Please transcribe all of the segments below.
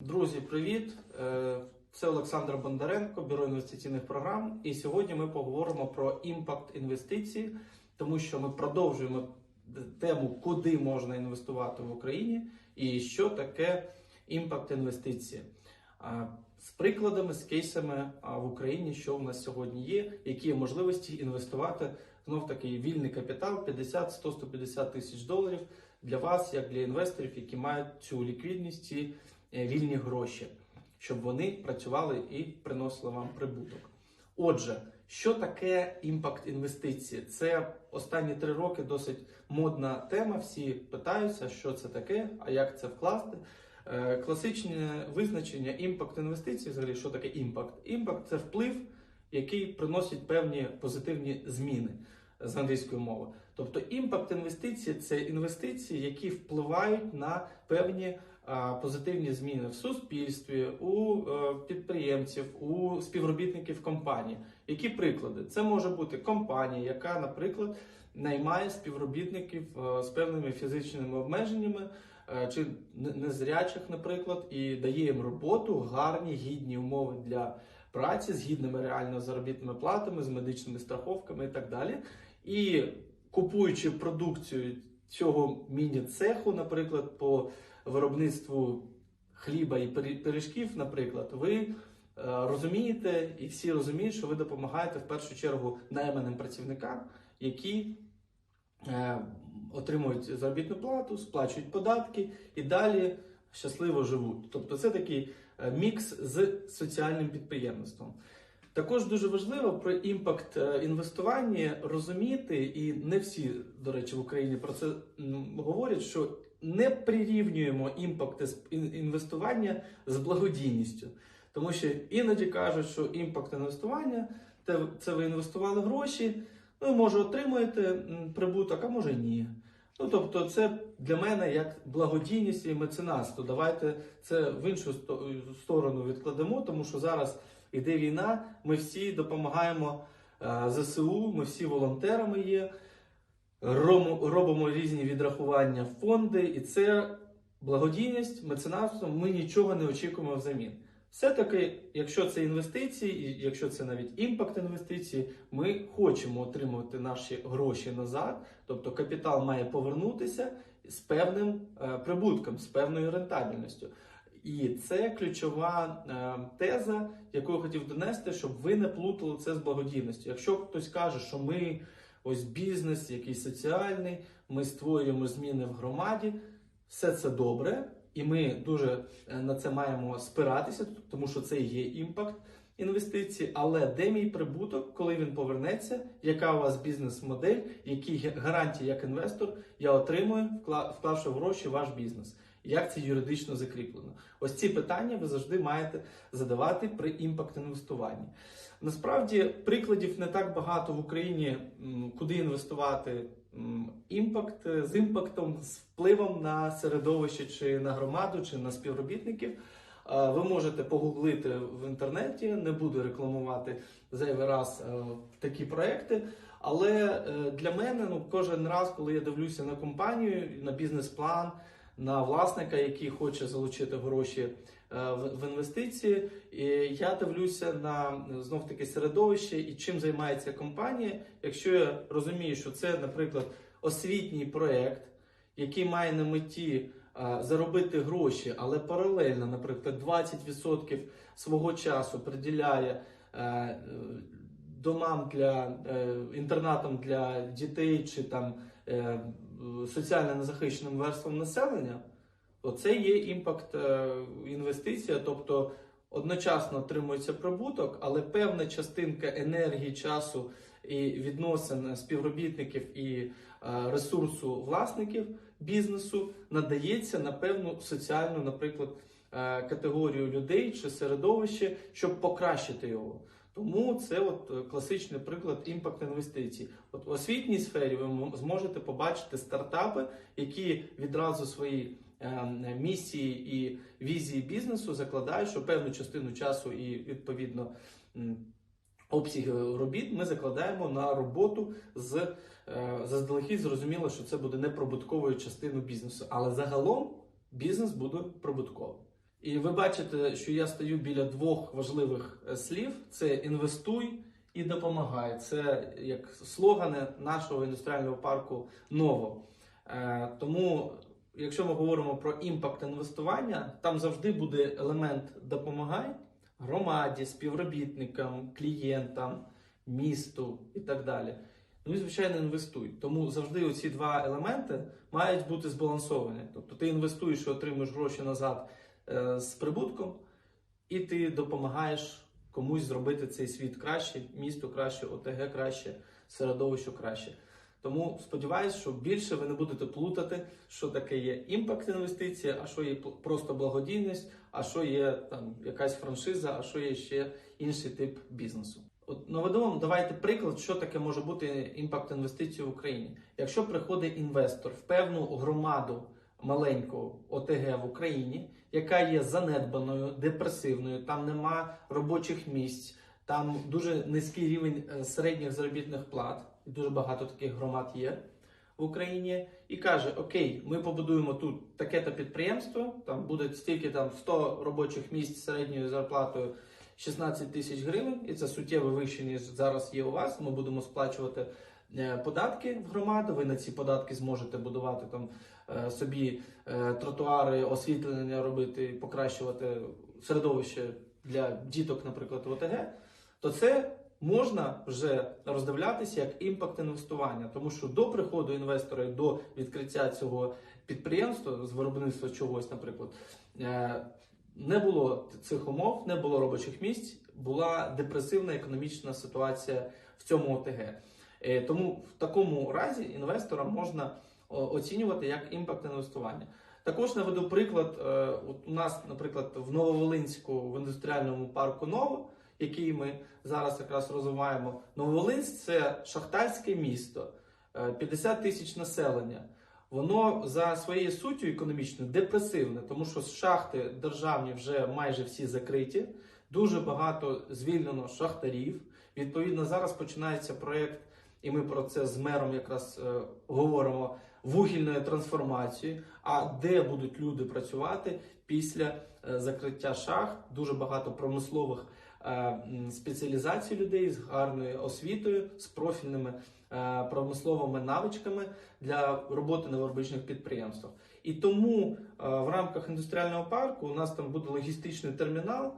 Друзі, привіт! Е, Це Олександр Бондаренко, бюро інвестиційних програм. І сьогодні ми поговоримо про імпакт інвестицій, тому що ми продовжуємо тему, куди можна інвестувати в Україні і що таке імпакт інвестиції. З прикладами, з кейсами в Україні, що в нас сьогодні є, які є можливості інвестувати знов таки вільний капітал 50, 100, 150 тисяч доларів для вас, як для інвесторів, які мають цю ліквідність вільні гроші, щоб вони працювали і приносили вам прибуток. Отже, що таке імпакт інвестиції? Це останні три роки досить модна тема. Всі питаються, що це таке, а як це вкласти. Е, Класичне визначення імпакт інвестицій, взагалі, що таке імпакт? Імпакт це вплив, який приносить певні позитивні зміни з англійської мови. Тобто імпакт інвестицій це інвестиції, які впливають на певні позитивні зміни в суспільстві, у е, підприємців, у співробітників компанії. Які приклади? Це може бути компанія, яка, наприклад, наймає співробітників е, з певними фізичними обмеженнями. е, Чи незрячих, наприклад, і дає їм роботу, гарні, гідні умови для праці з гідними реально заробітними платами, з медичними страховками і так далі. І купуючи продукцію цього міні-цеху, наприклад, по виробництву хліба і пирі- пиріжків, наприклад, ви е, розумієте і всі розуміють, що ви допомагаєте в першу чергу найманим працівникам, які е, отримують заробітну плату, сплачують податки і далі щасливо живуть. Тобто це такий е, мікс з соціальним підприємництвом. Також дуже важливо про імпакт інвестування розуміти, і не всі, до речі, в Україні про це говорять, що не прирівнюємо імпакт із- інвестування з благодійністю. Тому що іноді кажуть, що імпакт інвестування це ви інвестували гроші, ну може отримуєте прибуток, а може ні. Ну тобто, це для мене як благодійність і меценатство. Давайте це в іншу сторону відкладемо, тому що зараз іде війна, ми всі допомагаємо е, ЗСУ, ми всі волонтерами є, робимо, різні відрахування в фонди, і це благодійність, меценатство, ми нічого не очікуємо взамін. Все-таки, якщо це інвестиції, і якщо це навіть імпакт інвестицій, ми хочемо отримувати наші гроші назад, тобто капітал має повернутися з певним е, прибутком, з певною рентабельністю. І це ключова е, теза, яку я хотів донести, щоб ви не плутали це з благодійністю. Якщо хтось каже, що ми ось бізнес, якийсь соціальний, ми створюємо зміни в громаді, все це добре, і ми дуже е, на це маємо спиратися, тому що це є імпакт інвестицій. Але де мій прибуток, коли він повернеться, яка у вас бізнес-модель, які гарантії як інвестор я отримую, вкла- вклавши гроші в ваш бізнес. Як це юридично закріплено? Ось ці питання ви завжди маєте задавати при імпакт інвестуванні. Насправді прикладів не так багато в Україні, куди інвестувати імпакт е, з імпактом, з впливом на середовище чи на громаду, чи на співробітників. Ви можете погуглити в інтернеті, не буду рекламувати зайвий раз е, такі проекти. Але е, для мене ну, кожен раз, коли я дивлюся на компанію, на бізнес-план, на власника, який хоче залучити гроші е, в інвестиції, і я дивлюся на знов таки середовище і чим займається компанія. Якщо я розумію, що це, наприклад, освітній проект, який має на меті е, заробити гроші, але паралельно, наприклад, 20% свого часу приділяє е, домам для інтернатам для дітей чи там соціально незахищеним верствам населення, то це є імпакт е, інвестиція, тобто одночасно отримується прибуток, але певна частинка енергії, часу і відносин співробітників і е, ресурсу власників бізнесу надається на певну соціальну, наприклад, е, категорію людей чи середовище, щоб покращити його. Тому це от е, класичний приклад імпакт інвестицій. От в освітній сфері ви зможете побачити стартапи, які відразу свої е, місії і візії бізнесу закладають, що певну частину часу і відповідно м, обсяги робіт ми закладаємо на роботу з е, заздалегідь зрозуміло, що це буде неприбутковою частиною бізнесу, але загалом бізнес буде прибутковим. І ви бачите, що я стою біля двох важливих е, слів: це інвестуй і допомагай. Це як слогани нашого індустріального парку Ново. Е, Тому, якщо ми говоримо про імпакт інвестування, там завжди буде елемент допомагай громаді, співробітникам, клієнтам, місту і так далі. Ну і звичайно, інвестуй. Тому завжди оці два елементи мають бути збалансовані. Тобто ти інвестуєш і отримуєш гроші назад з прибутком, і ти допомагаєш комусь зробити цей світ краще, місто краще, ОТГ краще, середовище краще. Тому сподіваюся, що більше ви не будете плутати, що таке є імпакт інвестиція, а що є просто благодійність, а що є там якась франшиза, а що є ще інший тип бізнесу. От наведу вам давайте приклад, що таке може бути імпакт інвестицій в Україні. Якщо приходить інвестор в певну громаду маленьку ОТГ в Україні, яка є занедбаною, депресивною, там нема робочих місць, там дуже низький рівень е, середніх заробітних плат, і дуже багато таких громад є в Україні, і каже: Окей, ми побудуємо тут таке-то підприємство, там буде стільки там 100 робочих місць середньою зарплатою 16 тисяч гривень, і це суттєво вище, ніж зараз є у вас. Ми будемо сплачувати е, податки в громаду. Ви на ці податки зможете будувати там собі е, тротуари, освітлення робити, покращувати середовище для діток, наприклад, в ОТГ, то це можна вже роздивлятися як імпакт інвестування, тому що до приходу інвестора і до відкриття цього підприємства з виробництва чогось, наприклад, е, не було цих умов, не було робочих місць, була депресивна економічна ситуація в цьому ОТГ. Е, Тому в такому разі інвестора можна оцінювати як імпакт інвестування. Також наведу приклад. е, От у нас, наприклад, в Нововолинську в індустріальному парку Ново, який ми зараз якраз розвиваємо. Нововолинськ це шахтарське місто, е, 50 тисяч населення. Воно за своєю суттю економічною депресивне, тому що шахти державні вже майже всі закриті. Дуже багато звільнено шахтарів. Відповідно, зараз починається проєкт, і ми про це з мером якраз е, говоримо вугільної трансформації. А де будуть люди працювати після е, закриття шахт? Дуже багато промислових е, спеціалізацій людей з гарною освітою, з профільними е, промисловими навичками для роботи на виробничних підприємствах. І тому в рамках індустріального парку у нас там буде логістичний термінал,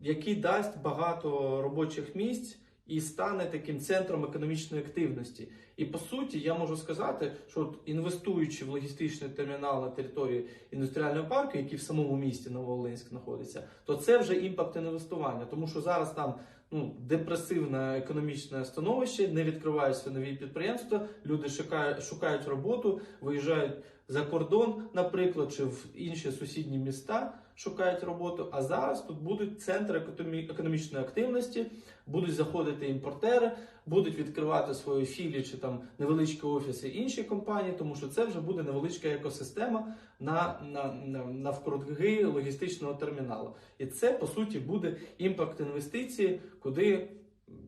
який дасть багато робочих місць і стане таким центром економічної активності. І по суті, я можу сказати, що от інвестуючи в логістичний термінал на території індустріального парку, який в самому місті Нововолинськ знаходиться, то це вже імпакт інвестування, тому що зараз там ну, депресивне економічне становище, не відкриваються нові підприємства, люди шукають, шукають роботу, виїжджають за кордон, наприклад, чи в інші сусідні міста шукають роботу. А зараз тут будуть центри економічної активності, будуть заходити імпортери, будуть відкривати свої філії чи там невеличкі офіси інші компанії, тому що це вже буде невеличка екосистема на, на, на навкруги логістичного терміналу. І це по суті буде імпакт інвестиції, куди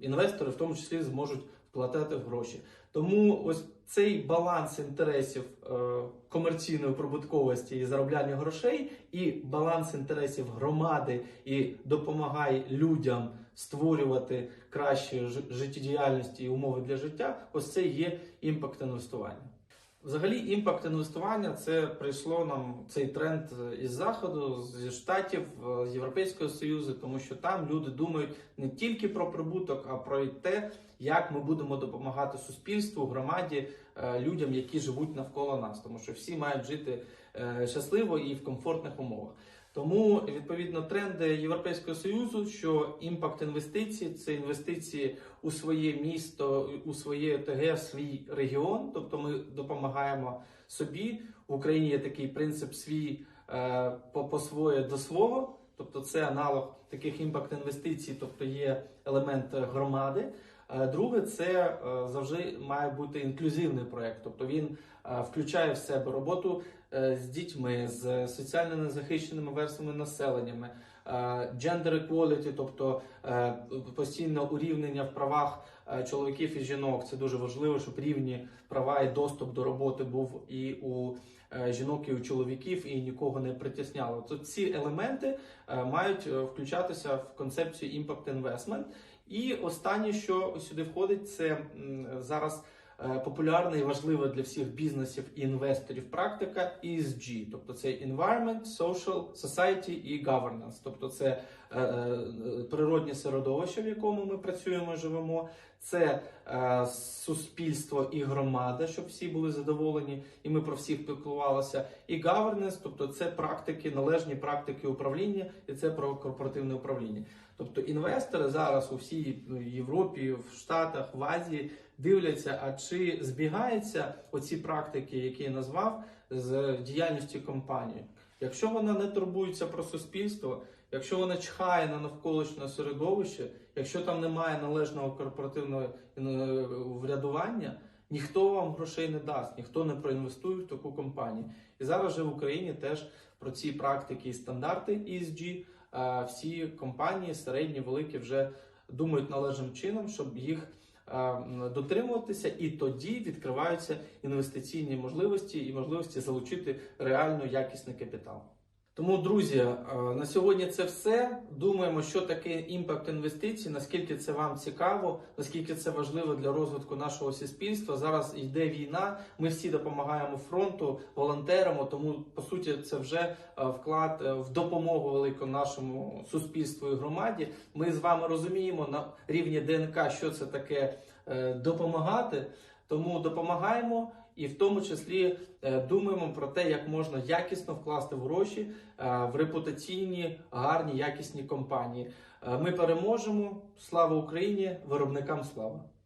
інвестори в тому числі зможуть вкладати гроші. Тому ось цей баланс інтересів е, комерційної прибутковості і заробляння грошей, і баланс інтересів громади і допомагай людям створювати кращі життєдіяльності і умови для життя. Ось це є імпакт інвестування. Взагалі, імпакт інвестування це прийшло нам цей тренд із заходу, зі штатів, е, з Європейського союзу, тому що там люди думають не тільки про прибуток, а про те, як ми будемо допомагати суспільству, громаді, е, людям, які живуть навколо нас, тому що всі мають жити е, щасливо і в комфортних умовах. Тому відповідно тренди Європейського союзу, що імпакт інвестицій це інвестиції у своє місто, у своє ТГ, свій регіон. Тобто ми допомагаємо собі. В Україні є такий принцип свій е, по, по своє до свого. Тобто це аналог таких імпакт інвестицій, тобто є елемент е, громади. Е, Друге, це е, завжди має бути інклюзивний проект, тобто він е, включає в себе роботу з дітьми, з соціально незахищеними верствами населеннями, gender equality, тобто постійне урівнення в правах чоловіків і жінок. Це дуже важливо, щоб рівні права і доступ до роботи був і у жінок і у чоловіків і нікого не притісняло. То ці елементи мають включатися в концепцію Impact Investment. І останнє, що сюди входить, це зараз е, популярна і важлива для всіх бізнесів і інвесторів практика ESG, тобто це Environment, Social, Society і Governance, тобто це природнє середовище, в якому ми працюємо, живемо, це е, суспільство і громада, щоб всі були задоволені, і ми про всіх піклувалися. І governance, тобто це практики, належні практики управління, і це про корпоративне управління. Тобто інвестори зараз у всій ну, Європі, в Штатах, в Азії дивляться, а чи збігаються оці практики, які я назвав, з діяльністю компанії. Якщо вона не турбується про суспільство, якщо вона чхає на навколишнє середовище, якщо там немає належного корпоративного е, врядування, ніхто вам грошей не дасть, ніхто не проінвестує в таку компанію. І зараз же в Україні теж про ці практики і стандарти ESG е, всі компанії, середні, великі, вже думають належним чином, щоб їх дотримуватися, і тоді відкриваються інвестиційні можливості і можливості залучити реально якісний капітал. Тому, друзі, е, на сьогодні це все. Думаємо, що таке імпакт інвестицій, наскільки це вам цікаво, наскільки це важливо для розвитку нашого суспільства. Зараз йде війна. Ми всі допомагаємо фронту, волонтерам. Тому по суті, це вже е, вклад е, в допомогу велику нашому суспільству і громаді. Ми з вами розуміємо на рівні ДНК, що це таке допомагати. Тому допомагаємо і в тому числі е, думаємо про те, як можна якісно вкласти гроші е, в репутаційні, гарні, якісні компанії. Е, Ми переможемо. Слава Україні! Виробникам слава!